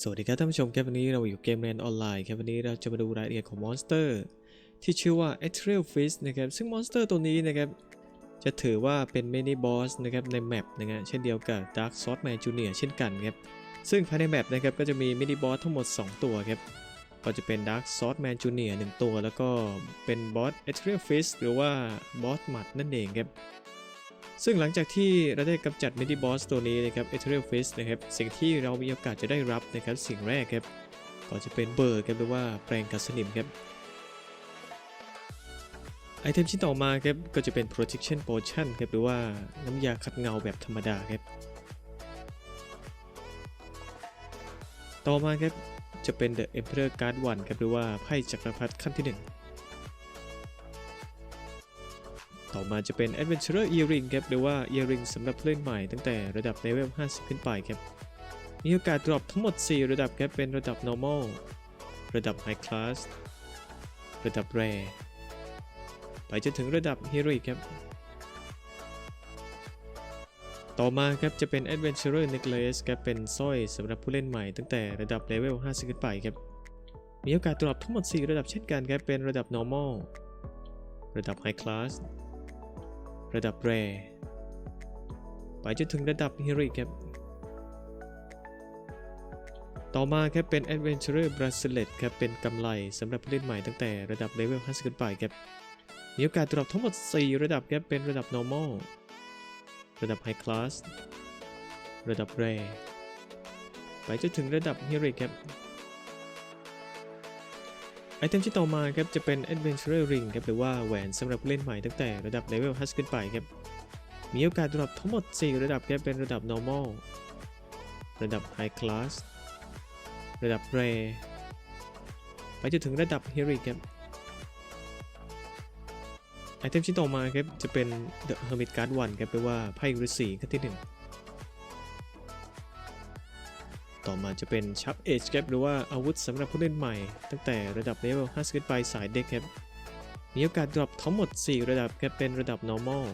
สวัสดีครับท่านผู้ชมครับวันนี้เราอยู่เกมเรนออนไลน์ครับวันนี้เราจะมาดูรายละเอียดของมอนสเตอร์ที่ชื่อว่า e t h e r e a l f i s นะครับซึ่งมอนสเตอร์ตัวนี้นะครับจะถือว่าเป็นมินิบอสนะครับในแมปนะฮะเช่นเดียวกับ Dark Sword Man Junior เช่นกันครับซึ่งภายในแมปนะครับก็จะมีมินิบอสทั้งหมด 2 ตัวครับก็จะเป็น Dark Sword Man Junior 1 ตัว แล้วก็เป็นบอส e t h e r e a l f i s หรือว่าบอสหมัดนั่นเองครับ ซึ่งหลังจากที่เราได้กำจัดมินิบอสตัวนี้นะครับ e t h e r e a l Fish นะครับสิ่งที่เรามีโอกาสจะได้รับนะครับสิ่งแรกครับก็จะเป็นเบอร์ครับหรือว่าแปลงกัดสนิมครับไอเทมชิ้นต่อมาครับก็จะเป็น protection potion ครับหรือว่าน้ำยาขัดเงาแบบธรรมดาครับต่อมาครับจะเป็น the emperor card 1ครับหรือว่าไพ่จักรพรรดิขั้นที่1 ต่อมาจะเป็น Adventurer Earring ครับหรือว่า Earring สำหรับผู้เล่นใหม่ตั้งแต่ระดับเลเวล 50 ขึ้นไปครับ มีโอกาสดรอปทั้งหมด 4 ระดับครับเป็นระดับ normal ระดับ high class ระดับ rare ไปจนถึงระดับ heroic ครับ ต่อมาครับจะเป็น Adventurer Necklace ครับเป็นสร้อยสำหรับผู้เล่นใหม่ตั้งแต่ระดับเลเวล 50 ขึ้นไปครับ มีโอกาสดรอปทั้งหมด 4 ระดับเช่นกันครับเป็นระดับ normal ระดับ high class ระดับ rare ไปจนถึงระดับ heroic ครับ ต่อมาครับเป็น Adventurer Bracelet ครับเป็นกำไลสำหรับผู้เล่นใหม่ตั้งแต่ระดับเลเวล50ขึ้นไปครับมีโอกาสดรอปทั้งหมด 4 ระดับครับเป็นระดับ normal ระดับ high class ระดับ rare ไปจนถึงระดับ heroic ครับ ไอเทมที่ต่อมาครับจะเป็น Adventurer Ring ครับหรือว่าแหวนสำหรับเล่นใหม่ตั้งแต่ระดับเลเวล50ขึ้นไปครับ มีโอกาสดรอปทั้งหมด 4 ระดับครับเป็นระดับ normal ระดับ high class ระดับ rare ไปจนถึงระดับ heroic ครับไอเทมชิ้นต่อมาครับจะเป็น The Hermit Card 1ครับแปลว่าไพ่ฤาษีขั้นที่ 1 ต่อมาจะเป็นชับเอจครับหรือว่าอาวุธสำหรับผู้เล่นใหม่ ตั้งแต่ระดับเลเวล50ขึ้นไปสายเด็กครับมีโอกาสดรอปทั้งหมด 4 ระดับครับเป็นระดับ normal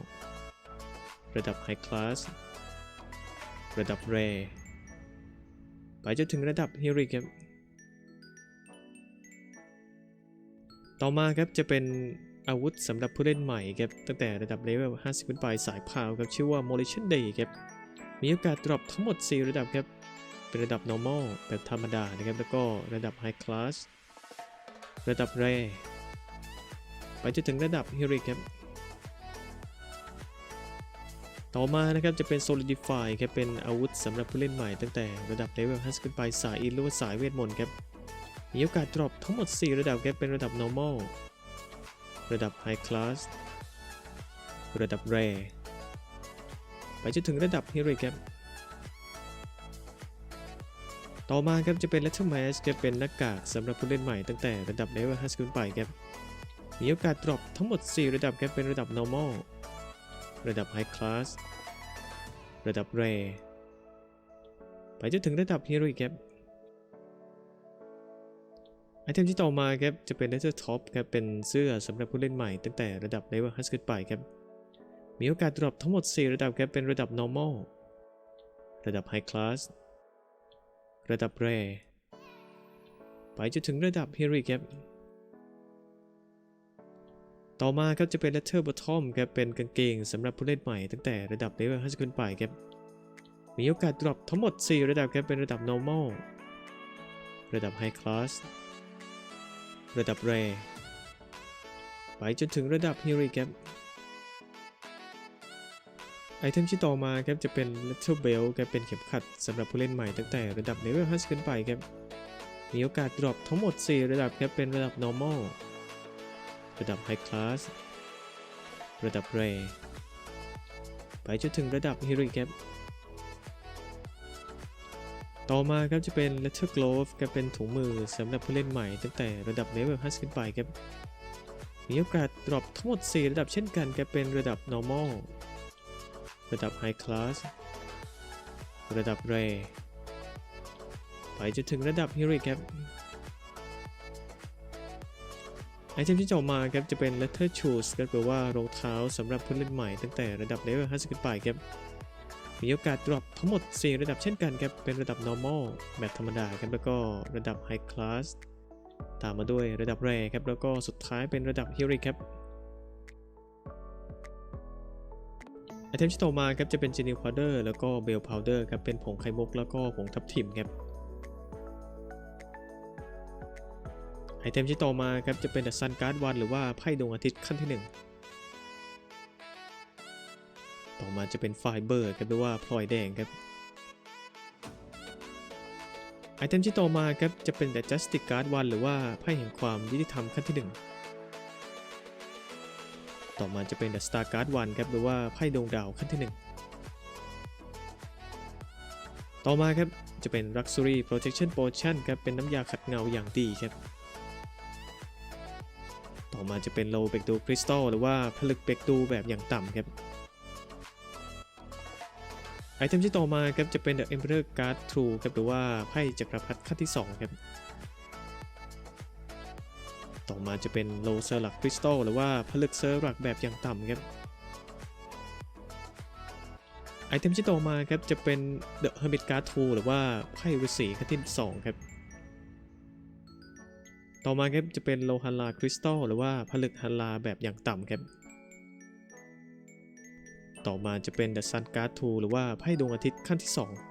ระดับ high class ระดับ rare ไปจนถึงระดับ heroic ครับต่อมาครับจะเป็นอาวุธสำหรับผู้เล่นใหม่ครับตั้งแต่ระดับเลเวล50ขึ้นไปสายพาวครับชื่อว่า Molation Day ครับมีโอกาสดรอปทั้งหมด 4 ระดับครับ เป็นระดับ normal แบบธรรมดานะครับ แล้วก็ระดับ high class ระดับ rare ไปจนถึงระดับ heroic ครับ ต่อมานะครับจะเป็น solidify ครับ เป็นอาวุธสำหรับผู้เล่นใหม่ตั้งแต่ระดับเลเวล50ขึ้นไปสายอินหรือว่าสายเวทมนต์ครับ มีโอกาสดรอปทั้งหมด 4 ระดับครับ เป็นระดับ normal ระดับ high class ระดับ rare ไปจนถึงระดับ heroic ครับ ต่อมาครับจะเป็น Letter Mask ครับเป็นหน้ากากสำหรับผู้เล่นใหม่ตั้งแต่ระดับเลเวล50ขึ้นไปครับมีโอกาสดรอปทั้งหมด 4 ระดับครับเป็นระดับ normal ระดับ high class ระดับ rare ไปจนถึงระดับ heroic ครับไอเทมที่ต่อมาครับจะเป็น Letter Top ครับเป็นเสื้อสำหรับผู้เล่นใหม่ตั้งแต่ระดับเลเวล50ขึ้นไปครับมีโอกาสดรอปทั้งหมด 4 ระดับครับเป็นระดับ normal ระดับ high class ระดับ rare ไปจนถึงระดับ heroic ครับ ต่อมาครับจะเป็น letter bottom ครับเป็นกางเกงสำหรับผู้เล่นใหม่ตั้งแต่ระดับเลเวล50ขึ้นไปครับ มีโอกาสดรอปทั้งหมด 4 ระดับครับเป็นระดับ normal ระดับ high class ระดับ rare ไปจนถึงระดับ Hero ครับ ไอเทมที่ต่อมาครับจะเป็น Letter Belt ครับเป็นเข็มขัดสำหรับผู้เล่นใหม่ตั้งแต่ระดับเลเวล5ขึ้นไปครับมีโอกาสดรอปทั้งหมด 4 ระดับครับเป็นระดับ normal ระดับ high class ระดับ rare ไปจนถึงระดับ heroic ครับต่อมาครับจะเป็น Letter Glove ครับเป็นถุงมือสำหรับผู้เล่นใหม่ตั้งแต่ระดับเลเวล5ขึ้นไปครับมีโอกาสดรอปทั้งหมด 4 ระดับเช่นกันครับเป็นระดับ normal ระดับ High Class ระดับ Rare ไปจนถึงระดับ Heroic ครับ ไอเทมที่จะออกมาครับจะเป็น Letter Shoes ก็แปลว่ารองเท้าสำหรับผู้เล่นใหม่ตั้งแต่ระดับเลเวล50ขึ้นไปครับมมีโอกาสดรอปทั้งหมด 4 ระดับเช่นกันครับ เป็นระดับ normal แบบธรรมดาครับ แล้วก็ระดับ high class ตามมาด้วยระดับ rare ครับ แล้วก็สุดท้ายเป็นระดับ heroic ครับ ไอเทมที่ต่อมาครับจะเป็น g e n i l powder แล้วก็ bell powder ครับเป็นผงไข่มุกแล้วก็ผงทับทิมครับไอเทมที่ต่อมาครับจะเป็น The Sun Guard 1หรือว่าไพ่ดวงอาทิตย์ขั้นที่ 1 ต่อมาจะเป็นไฟเบอร์ครับหรือว่าพลอยแดงครับไอเทมที่ต่อมาครับจะเป็น The Justice Guard 1หรือว่าไพ่แห่งความยุติธรรมขั้นที่ 1 ต่อมาจะเป็น The Star Guard 1ครับหรือว่าไพ่ดวงดาวขั้นที่ 1 ต่อมาครับจะเป็น Luxury Protection Potion ครับเป็นน้ำยาขัดเงาอย่างดีครับ ต่อมาจะเป็น Low เบกดูคริสตัลหรือว่าผลึกเบกดูแบบอย่างต่ำครับไอเทมที่ต่อมาครับจะเป็น The Emperor Card True ครับหรือว่าไพ่จักรพรรดิขั้นที่2ครับ ต่อมาจะเป็น Low s e r l a c Crystal หรือว่าผลึกเซอร์ลักแบบอย่างต่ำครับไอเทมที่ต่อมาครับจะเป็น The Hermit Card True หรือว่าไพ่ฤาษีขั้นที่2ครับ ต่อมาครับจะเป็นโลฮันลาคริสตัลหรือว่าผลึกฮันลาแบบอย่างต่ำครับ ต่อมาจะเป็น The Sun Guard 2หรือว่าไพ่ดวงอาทิตย์ขั้นที่2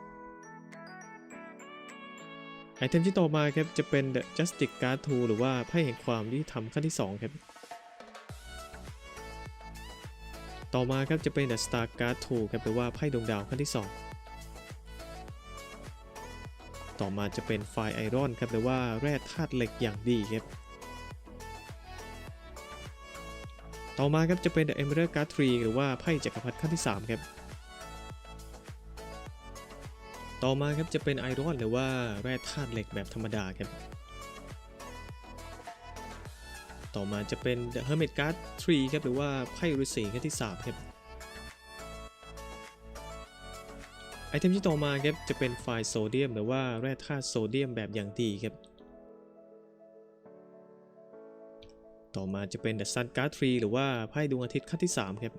ไอเทมที่ต่อมาครับจะเป็น The Justice Guard 2หรือว่าไพ่แห่งความยุติธรรมขั้นที่ 2 ครับ ต่อมาครับจะเป็น The Star Guard 2ครับหรือว่าไพ่ดวงดาวขั้นที่ 2 ต่อมาจะเป็นไฟไอรอนครับหรือว่าแร่ธาตุเหล็กอย่างดีครับ ต่อมาครับจะเป็น The Emerald Guard 3หรือว่าไพ่จักรพรรดิขั้นที่ 3 ครับ ต่อมาครับจะเป็นไอรอนหรือว่าแร่ธาตุเหล็กแบบธรรมดาครับ ต่อมาจะเป็น The Hermit Guard 3ครับหรือว่าไพ่ฤาษีขั้นที่3ครับไอเทมที่ต่อมาครับจะเป็นไฟโซเดียม หรือว่าแร่ธาตุโซเดียมแบบอย่างดีครับ ต่อมาจะเป็น The Sun Guard 3หรือว่าไพ่ดวงอาทิตย์ขั้นที่3ครับ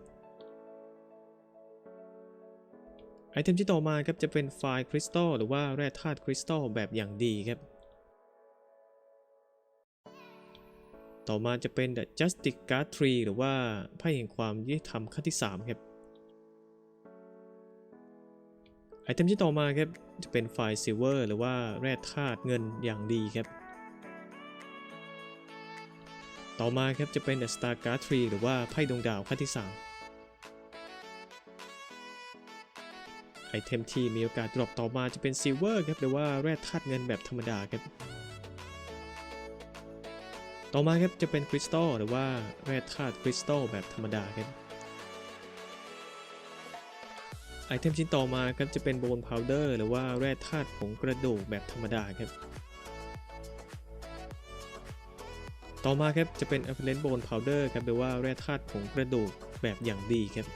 ไอเทมที่ต่อมาครับจะเป็นไฟคริสตัลหรือว่าแร่ธาตุคริสตัลแบบอย่างดีครับ ต่อมาจะเป็น The Justice Guard 3หรือว่าไพ่แห่งความยุติธรรมขั้นที่ 3 ครับ ไอเทมที่ต่อมาครับจะเป็นไฟซิลเวอร์หรือว่าแร่ธาตุเงินอย่างดีครับ ต่อมาครับจะเป็น The Star Guard 3หรือว่าไพ่ดวงดาวขั้นที่ 3 ไอเทมที่มีโอกาสดรอปต่อมาจะเป็นซิลเวอร์ครับหรือว่าแร่ธาตุเงินแบบธรรมดาครับ ต่อมาครับจะเป็นคริสตัลหรือว่าแร่ธาตุคริสตัลแบบธรรมดาครับไอเทมชิ้นต่อมาครับจะเป็นโบนพาวเดอร์หรือว่าแร่ธาตุผงกระดูกแบบธรรมดาครับ ต่อมาครับจะเป็น a p p a r e n t Bone Powder ครับหรือว่าแร่ธาตุผงกระดูกแบบอย่างดีครับ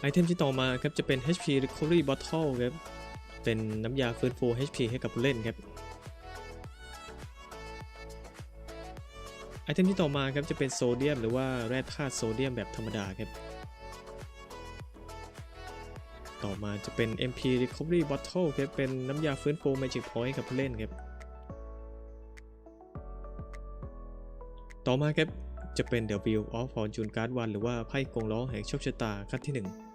ไอเทมที่ต่อมาครับจะเป็น HP Recovery Bottle ครับ เป็นน้ำยาฟื้นฟู HP ให้กับผู้เล่นครับ ไอเทมที่ต่อมาครับจะเป็นโซเดียมหรือว่าแร่ธาตุโซเดียมแบบธรรมดาครับ ต่อมาจะเป็น MP Recovery Bottle ครับ เป็นน้ำยาฟื้นฟู Magic Point ให้กับผู้เล่นครับ ต่อมาครับจะเป็น The Wheel of Fortune Card 1หรือว่าไพ่กงล้อแห่งโชคชะตาขั้นที่ 1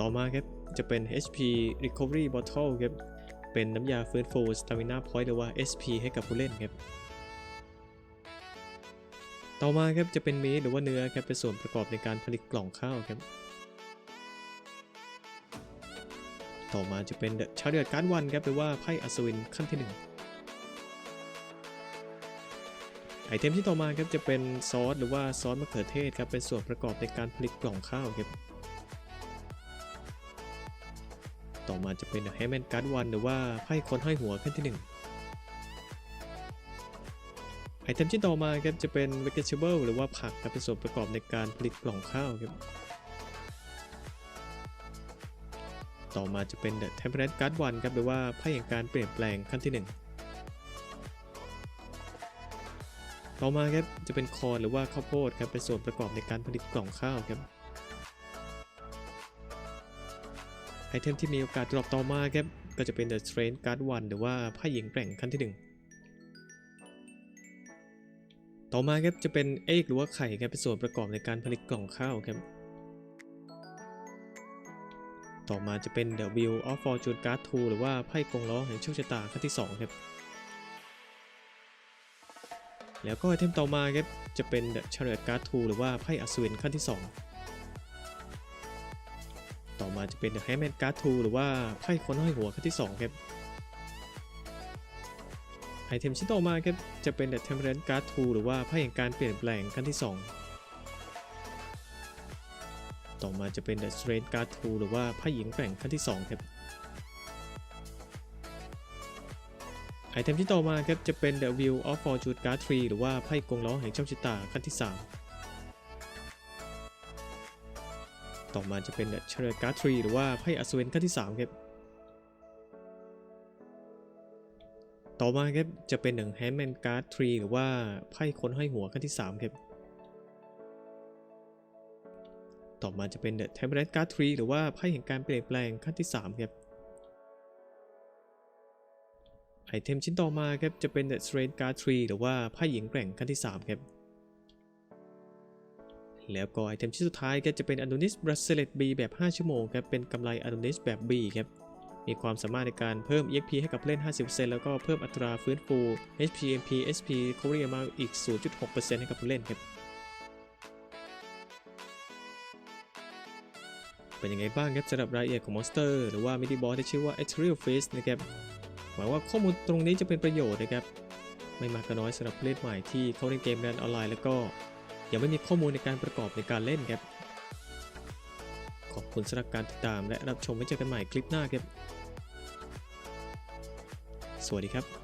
ต่อมาครับจะเป็น HP Recovery Bottle ครับเป็นน้ำยาฟื้นฟู Stamina Point หรือว่า SP ให้กับผู้เล่นครับต่อมาครับจะเป็นมีดหรือว่าเนื้อครับเป็นส่วนประกอบในการผลิตกล่องข้าวครับต่อมาจะเป็น The Chariot Card 1ครับหรือว่าไพ่อัศวินขั้นที่ 1 ไอเทมที่ต่อมาครับจะเป็นซอสหรือว่าซอสมะเขือเทศครับเป็นส่วนประกอบในการผลิตกล่องข้าวครับ ต่อมาจะเป็น h a m m o n Guard 1หรือว่าไพ่คนห้อยหัวขั้นที่ 1 ไอเทมที่ต่อมาครับจะเป็น vegetable หรือว่าผักครับเป็นส่วนประกอบในการผลิตกล่องข้าวครับต่อมาจะเป็น The Temperance Guard 1ครับหรือว่าไพ่แห่งการเปลี่ยนแปลงขั้นที่ 1 ต่อมาครับจะเป็นคอนหรือว่าข้าวโพดครับเป็นส่วนประกอบในการผลิตกล่องข้าวครับ ไอเทมที่มีโอกาสดรอปต่อมาครับก็จะเป็น The Strength Card 1 หรือว่าไพ่หญิงแกร่งขั้นที่ 1 ต่อมาครับจะเป็นเอกหรือว่าไข่ครับเป็นส่วนประกอบในการผลิตกล่องข้าวครับ ต่อมาจะเป็น The Wheel of Fortune Card 2 หรือว่าไพ่กงล้อแห่งโชคชะตาขั้นที่ 2 ครับ แล้วก็ไอเทมต่อมาครับจะเป็น The Chariot Card 2 หรือว่าไพ่อัศวินขั้นที่ 2 ต่อมาจะเป็น The Hangman Card 2หรือว่าไพ่คนห้อยหัวขั้นที่ 2 ครับ ไอเทมชิ้นต่อมาครับจะเป็น The Temperance Card 2หรือว่าไพ่แห่งการเปลี่ยนแปลงขั้นที่ 2 ต่อมาจะเป็น The Strength Card 2หรือว่าไพ่หญิงแกร่งขั้นที่ 2 ครับ ไอเทมที่ต่อมาครับจะเป็น The Wheel of Fortune Card 3หรือว่าไพ่กงล้อแห่งโชคชะตาขั้นที่ 3 ต่อมาจะเป็น The Chariot Card 3หรือว่าไพ่อัศวินขั้นที่3ครับต่อมาครับจะเป็นหนึ่ง Handman Card 3หรือว่าไพ่คนห้อยหัวขั้นที่3ครับต่อมาจะเป็น The Temperance Card 3หรือว่าไพ่แห่งการเปลี่ยนแปลงขั้นที่3ครับไอเทมชิ้นต่อมาครับจะเป็น The Strength Card 3หรือว่าไพ่หญิงแกร่งขั้นที่3ครับ แล้วก็ไอเทมชิ้นสุดท้ายก็จะเป็น Adonis Bracelet B แบบ 5 ชั่วโมงครับเป็นกำไร Adonis แบบ B ครับมีความสามารถในการเพิ่ม EXP ให้กับเล่น 50%แล้วก็เพิ่มอัตราฟื้นฟู HP MP SP Recovery Amount อีก 0.6%ให้กับผู้เล่นครับ เป็นยังไงบ้างครับสำหรับรายละเอียดของมอนสเตอร์หรือว่ามินิบอสที่ชื่อว่า Ethereal Face นะครับ หวังว่าข้อมูลตรงนี้จะเป็นประโยชน์นะครับ ไม่มากก็น้อยสำหรับผู้เล่นใหม่ที่เข้าเล่นเกมแรนออนไลน์แล้วก็ ยังไม่มีข้อมูลในการประกอบในการเล่นครับ ขอบคุณสำหรับการติดตามและรับชมไว้เจอกันใหม่คลิปหน้าครับ สวัสดีครับ